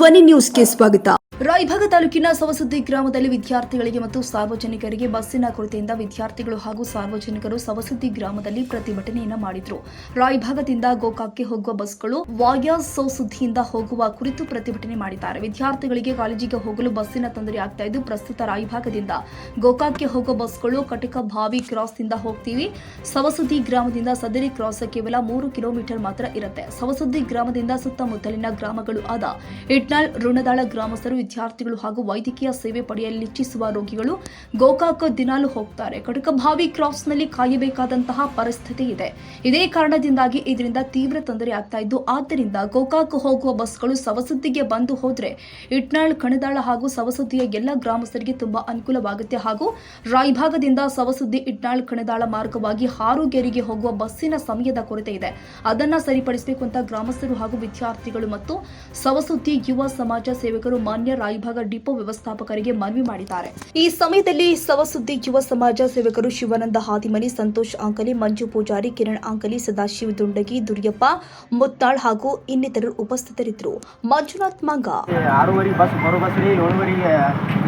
ಧ್ವನಿ ನ್ಯೂಸ್ಗೆ ಸ್ವಾಗತ. ರಾಯಭಾಗ ತಾಲೂಕಿನ ಸವಸುದ್ದಿ ಗ್ರಾಮದಲ್ಲಿ ವಿದ್ಯಾರ್ಥಿಗಳಿಗೆ ಮತ್ತು ಸಾರ್ವಜನಿಕರಿಗೆ ಬಸ್ಸಿನ ಕೊರತೆಯಿಂದ ವಿದ್ಯಾರ್ಥಿಗಳು ಹಾಗೂ ಸಾರ್ವಜನಿಕರು ಸವಸುದ್ದಿ ಗ್ರಾಮದಲ್ಲಿ ಪ್ರತಿಭಟನೆಯನ್ನ ಮಾಡಿದ್ರು. ರಾಯಭಾಗದಿಂದ ಗೋಕಾಕ್ಗೆ ಹೋಗುವ ಬಸ್ಗಳು ವಾಯಾ ಸವಸುದ್ದಿಯಿಂದ ಹೋಗುವ ಕುರಿತು ಪ್ರತಿಭಟನೆ ಮಾಡಿದ್ದಾರೆ. ವಿದ್ಯಾರ್ಥಿಗಳಿಗೆ ಕಾಲೇಜಿಗೆ ಹೋಗಲು ಬಸ್ಸಿನ ತೊಂದರೆ ಆಗ್ತಾ ಇದ್ದು, ಪ್ರಸ್ತುತ ರಾಯಭಾಗದಿಂದ ಗೋಕಾಕ್ಗೆ ಹೋಗುವ ಬಸ್ಗಳು ಕಟಕ ಭಾವಿ ಕ್ರಾಸ್ನಿಂದ ಹೋಗ್ತೀವಿ. ಸವಸುದ್ದಿ ಗ್ರಾಮದಿಂದ ಸದರಿ ಕ್ರಾಸ್ ಕೇವಲ ಮೂರು ಕಿಲೋಮೀಟರ್ ಮಾತ್ರ ಇರುತ್ತೆ. ಸವಸುದ್ದಿ ಗ್ರಾಮದಿಂದ ಸುತ್ತಮುತ್ತಲಿನ ಗ್ರಾಮಗಳು ಆದ ಇಟ್ನಾಳ್ ಋಣದಾಳ ಗ್ರಾಮಸ್ಥರು ವಿದ್ಯಾರ್ಥಿಗಳು ಹಾಗೂ ವೈದ್ಯಕೀಯ ಸೇವೆ ಪಡೆಯಲಿಚ್ಛಿಸುವ ರೋಗಿಗಳು ಗೋಕಾಕ್ ದಿನಾಲು ಹೋಗ್ತಾರೆ. ಕಟಕಭಾವಿ ಕ್ರಾಸ್ನಲ್ಲಿ ಕಾಯಬೇಕಾದಂತಹ ಪರಿಸ್ಥಿತಿ ಇದೆ. ಇದೇ ಕಾರಣದಿಂದಾಗಿ ಇದರಿಂದ ತೀವ್ರ ತೊಂದರೆ ಆಗ್ತಾ ಇದ್ದು, ಆದ್ದರಿಂದ ಗೋಕಾಕ್ ಹೋಗುವ ಬಸ್ಗಳು ಸವಸುದ್ದಿಗೆ ಬಂದು ಹೋದ್ರೆ ಇಟ್ನಾಳ್, ಕಣದಾಳ ಹಾಗೂ ಸವಸುದ್ದಿಯ ಎಲ್ಲ ಗ್ರಾಮಸ್ಥರಿಗೆ ತುಂಬಾ ಅನುಕೂಲವಾಗುತ್ತೆ ಹಾಗೂ ರಾಯಭಾಗದಿಂದ ಸವಸುದ್ದಿ ಇಟ್ನಾಳ್, ಕಣದಾಳ ಮಾರ್ಗವಾಗಿ ಹಾರುಗೇರಿಗೆ ಹೋಗುವ ಬಸ್ಸಿನ ಸಮಯದ ಕೊರತೆ ಇದೆ. ಅದನ್ನ ಸರಿಪಡಿಸಬೇಕು ಅಂತ ಗ್ರಾಮಸ್ಥರು ಹಾಗೂ ವಿದ್ಯಾರ್ಥಿಗಳು ಮತ್ತು ಸವಸುದ್ದಿ ಯುವ ಸಮಾಜ ಸೇವಕರು ಮಾನ್ಯ ರಾಯಭಾಗ ಡಿಪೋ ವ್ಯವಸ್ಥಾಪಕರಿಗೆ ಮನವಿ ಮಾಡಿದ್ದಾರೆ. ಈ ಸಮಯದಲ್ಲಿ ಸವಸುದ್ದಿ ಯುವ ಸಮಾಜ ಸೇವಕರು ಶಿವಾನಂದ ಹಾದಿಮನಿ ಸಂತೋಷ್ ಅಂಕಲಿ ಮಂಜು ಪೂಜಾರಿ ಕಿರಣ್ ಅಂಕಲಿ ಸದಾಶಿವ ದುಂಡಗಿ ದುರ್ಯಪ್ಪ ಮುತ್ತಾಳ್ ಹಾಗೂ ಇನ್ನಿತರರು ಉಪಸ್ಥಿತರಿದ್ದರು. ಮಂಜುನಾಥ್ ಮಂಗ. ಆರೂವರೆ ಬಸ್ ಬರೋ ಬಸ್ ರೀ ಏಳುವರೆಗೆ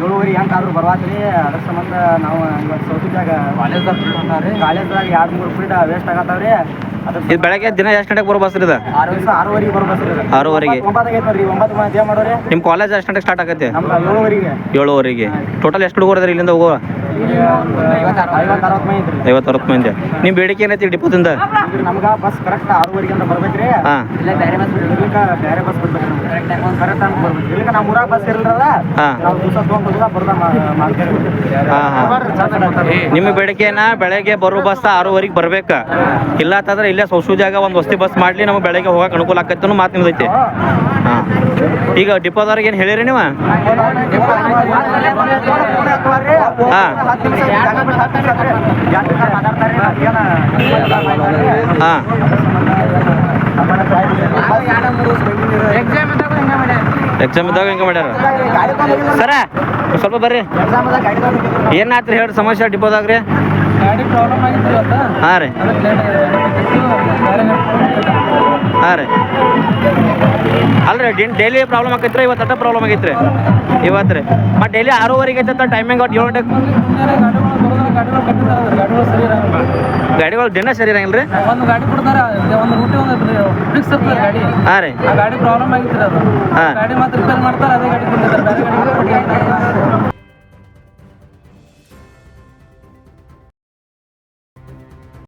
ಏಳುವರೆ ಹೆಂಗೆ ಆದ್ರೂ ಬರ್ವಾತ್ರಿ ಅದ್ರ ಸಂಬಂಧ ನಾವು ಇವತ್ತು ಸೌತಿದ್ದಾಗ ಕಾಲೇಜ್ದಾಗ ಕಾಲೇಜ್ದಾಗ ಎರಡು ಮೂರು ಫೀಟ್ ವೇಸ್ಟ್ ಆಗತ್ತಾವ್ರಿ. ಇದು ಬೆಳಗ್ಗೆ ದಿನ ಎಷ್ಟು ಗಂಟೆಗೆ ಬರೋ ಬಸ್ ಇದು ಆರೂವರೆಗೆ ನಿಮ್ಮ ಕಾಲೇಜ್ ಎಷ್ಟು ಗಂಟೆಗೆ ಸ್ಟಾರ್ಟ್ ಆಗತ್ತೆ? ಏಳುವರೆಗೆ. ಟೋಟಲ್ ಎಷ್ಟು ಹುಡುಗರು ಇಲ್ಲಿಂದ ಹೋಗೋ? ಐವತ್ತು ಅರವತ್ತು ಮಂದಿ. ನಿಮ್ಮ ಬೇಡಿಕೆ ಏನೈತಿ ಡಿಪೋದಿಂದ? ನಮ್ಗೆ ಬಸ್ ಕರೆಕ್ಟ್ ಆರೂವರೆಗೆ ಅಂತ ಬರ್ಬೇಕ್ರಿ. ಹಾಂ. ಇಲ್ಲ ಬೇರೆ ಬಸ್ ಇರ್ಲಿಕ್ಕ ಬೇರೆ ಬಸ್ ಬಿಡ್ಬೇಕು ಕರೆಕ್ಟ್ ಟೈಮ್ ಬರ್ಬೇಕು. ಇಲ್ಲಿಕ ನಮ್ಮ ಊರಾಗ ಬಸ್ ಇರಲ್ಲ ನಾವು ದಿವಸ ತೊಗೊಂಡು ಬರ್ದ ನಿಮ್ಮ ಬೇಡಿಕೆನ ಬೆಳಗ್ಗೆ ಬರೋ ಬಸ್ ಆರೂವರೆಗೆ ಬರ್ಬೇಕು. ಇಲ್ಲ ಅಂತಂದ್ರೆ ಇಲ್ಲೇ ಸೌಸೂಜಾಗ ಒಂದು ವಸ್ತಿ ಬಸ್ ಮಾಡಲಿ ನಮಗೆ ಬೆಳಗ್ಗೆ ಹೋಗಕ್ಕೆ ಅನುಕೂಲ ಆಕೈತೆ ಅನ್ನೋ ಮಾತು ನಿಮ್ದೈತಿ. ಹಾಂ. ಈಗ ಡಿಪೋದವ್ರಿಗೆ ಏನು ಹೇಳಿರಿ ನೀವು? ಹಾ. ಹಾಂ ಎಕ್ಸಾಮ್ ಇದ್ದಾಗ ಹೆಂಗೆ ಮಾಡ್ಯಾರ? ಸರ ಸ್ವಲ್ಪ ಬರ್ರಿ. ಏನಾತ್ರಿ ಹೇಳಿ ಸಮಸ್ಯೆ ಡಿಪೋದಾಗ ರೀ? ಹಾಂ ರೀ. ಹಾಂ ರೀ. ಅಲ್ರಿ ಡೈಲಿ ಪ್ರಾಬ್ಲಮ್ ಆಗೈತ್ರಿ ಇವತ್ತು ಅದ ಪ್ರಾಬ್ಲಮ್ ಆಗೈತ್ರಿ. ಇವತ್ತು ರೀ ಮತ್ತು ಡೈಲಿ ಆರೂವರೆಗೆ ಐತೆ ಟೈಮಿಂಗ್ ಒಟ್ಟು ಏಳು ಗಂಟೆಗೆ ಗಾಡಿಗಳು ದಿನ ಸರಿ ಇರಂಗಿಲ್ಲ ರೀ ಒಂದು ಗಾಡಿ ಕೊಡ್ತಾರೆ ಒಂದು ರೂಟಿ ಒಂದು ಫಿಕ್ಸ್ ಇರ್ತದೆ ಗಾಡಿ ಹಾಂ ರೀ. ಆ ಗಾಡಿ ಪ್ರಾಬ್ಲಮ್ ಆಗಿತ್ತು ಅದು. ಗಾಡಿ ಮಾತ್ರ ರಿಪೇರ್ ಮಾಡ್ತಾರೆ ಅದೇ ಗಾಡಿ ಕೊಡ್ತಾರೆ ಬೇರೆ ಗಾಡಿ